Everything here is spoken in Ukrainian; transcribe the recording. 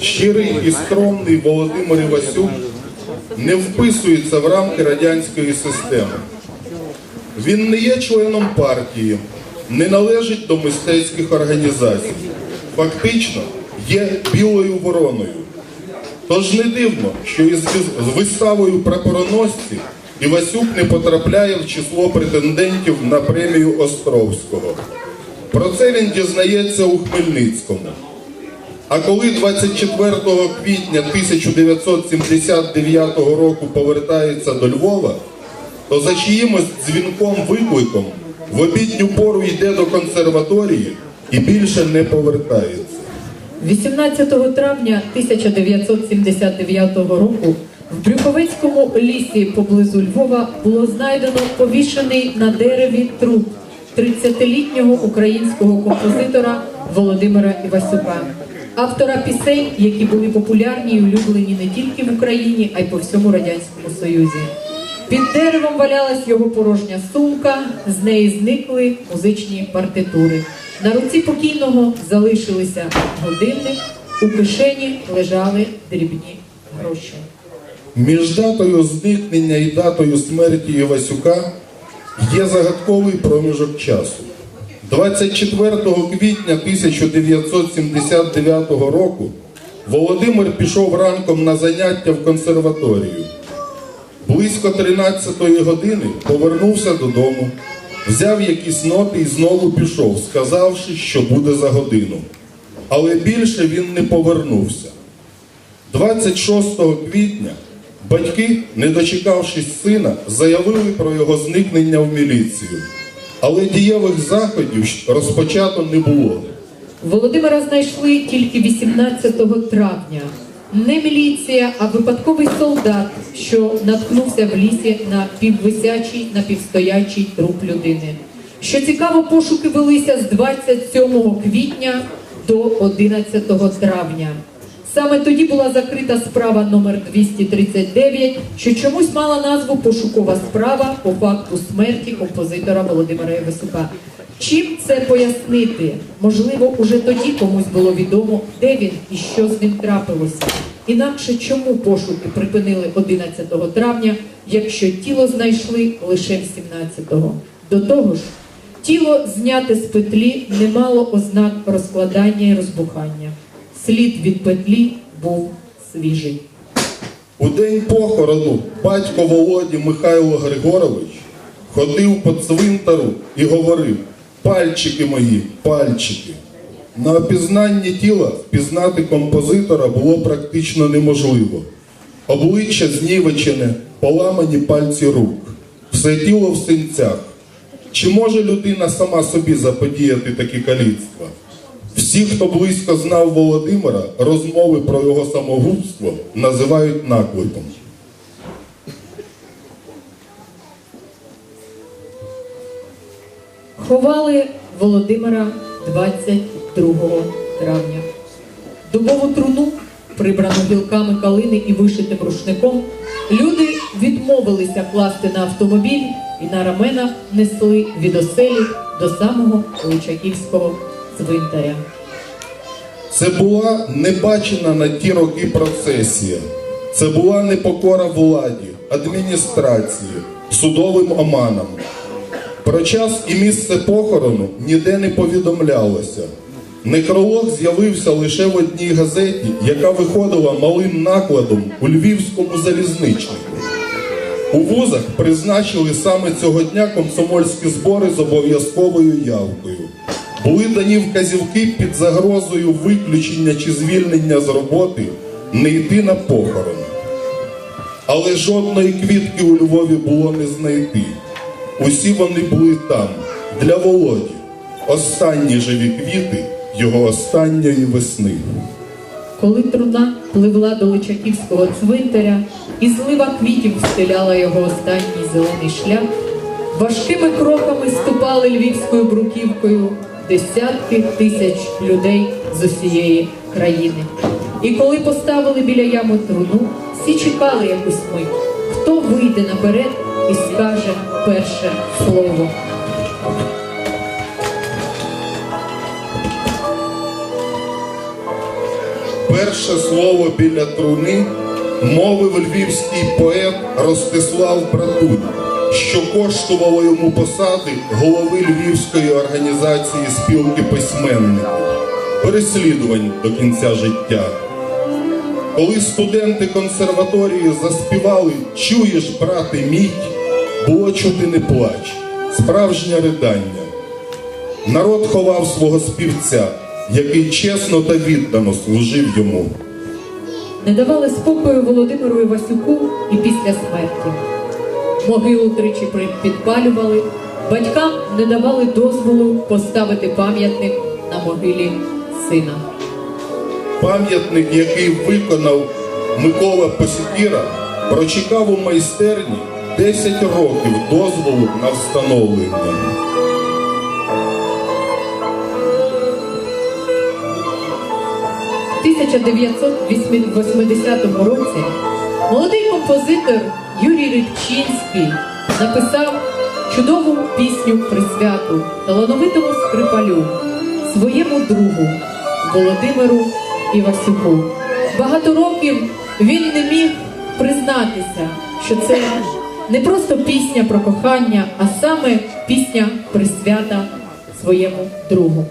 Щирий і скромний Володимир Івасюк не вписується в рамки радянської системи. Він не є членом партії, не належить до мистецьких організацій. Фактично є білою вороною. Тож не дивно, що із виставою прапороносці Івасюк не потрапляє в число претендентів на премію Островського. Про це він дізнається у Хмельницькому. А коли 24 квітня 1979 року повертається до Львова, то за чиїмось дзвінком-викликом в обідню пору йде до консерваторії і більше не повертається. 18 травня 1979 року в Брюховецькому лісі поблизу Львова було знайдено повішений на дереві труп 30-літнього українського композитора Володимира Івасюка, автора пісень, які були популярні і улюблені не тільки в Україні, а й по всьому радянському Союзі. Під деревом валялась його порожня сумка, з неї зникли музичні партитури. На руці покійного залишилися годинник, у кишені лежали дрібні гроші. Між датою зникнення і датою смерті Івасюка є загадковий проміжок часу. 24 квітня 1979 року Володимир пішов ранком на заняття в консерваторію. Близько 13-ї години повернувся додому, взяв якісь ноти і знову пішов, сказавши, що буде за годину. Але більше він не повернувся. 26 квітня батьки, не дочекавшись сина, заявили про його зникнення в міліцію. Але дієвих заходів розпочато не було. Володимира знайшли тільки 18 травня. Не міліція, а випадковий солдат, що наткнувся в лісі на піввисячий, напівстоячий труп людини. Що цікаво, пошуки велися з 27 квітня до 11 травня. Саме тоді була закрита справа номер 239, що чомусь мала назву пошукова справа по факту смерті композитора Володимира Євасюка. Чим це пояснити? Можливо, уже тоді комусь було відомо, де він і що з ним трапилося. Інакше чому пошуки припинили 11 травня, якщо тіло знайшли лише 17-го? До того ж, тіло зняте з петлі не мало ознак розкладання і розбухання. Слід від петлі був свіжий. У день похорону батько Володі Михайло Григорович ходив по цвинтару і говорив: пальчики мої, пальчики. На опізнанні тіла впізнати композитора було практично неможливо. Обличчя знівечене, поламані пальці рук, все тіло в синцях. Чи може людина сама собі заподіяти такі каліцтва? Всі, хто близько знав Володимира, розмови про його самогубство називають накликом. Ховали Володимира 22 травня. Дубову труну, прибрану гілками калини і вишитим рушником, люди відмовилися класти на автомобіль і на раменах несли від оселі до самого Личаківського цвинтаря. Це була небачена на ті роки процесія. Це була непокора владі, адміністрації, судовим оманам. Про час і місце похорону ніде не повідомлялося. Некролог з'явився лише в одній газеті, яка виходила малим накладом у львівському залізничнику. У вузах призначили саме цього дня комсомольські збори з обов'язковою явкою. Були дані вказівки під загрозою виключення чи звільнення з роботи не йти на похорон. Але жодної квітки у Львові було не знайти. Усі вони були там, для Володі. Останні живі квіти його останньої весни. Коли труна пливла до Личаківського цвинтаря, і злива квітів встиляла його останній зелений шлях, важкими кроками ступали львівською бруківкою десятки тисяч людей з усієї країни. І коли поставили біля ями труну, всі чекали якусь мить, хто вийде наперед і скаже перше слово. перше слово біля труни мовив львівський поет Ростислав Братун, що коштувало йому посади голови Львівської організації спілки письменників, переслідувань до кінця життя. Коли студенти консерваторії заспівали Чуєш, брате, мідь, було чути не плач, справжнє ридання. Народ ховав свого співця, який чесно та віддано служив йому. Не давали спокою Володимиру Івасюку і після смерті. Могилу тричі підпалювали, батькам не давали дозволу поставити пам'ятник на могилі сина. Пам'ятник, який виконав Микола Посікіра, прочекав у майстерні 10 років дозволу на встановлення. В 1980 році молодий композитор Юрій Рибчинський написав чудову пісню присвяту талановитому скрипалю, своєму другу Володимиру Івасюку. Багато років він не міг признатися, що це не просто пісня про кохання, а саме пісня присвята своєму другу.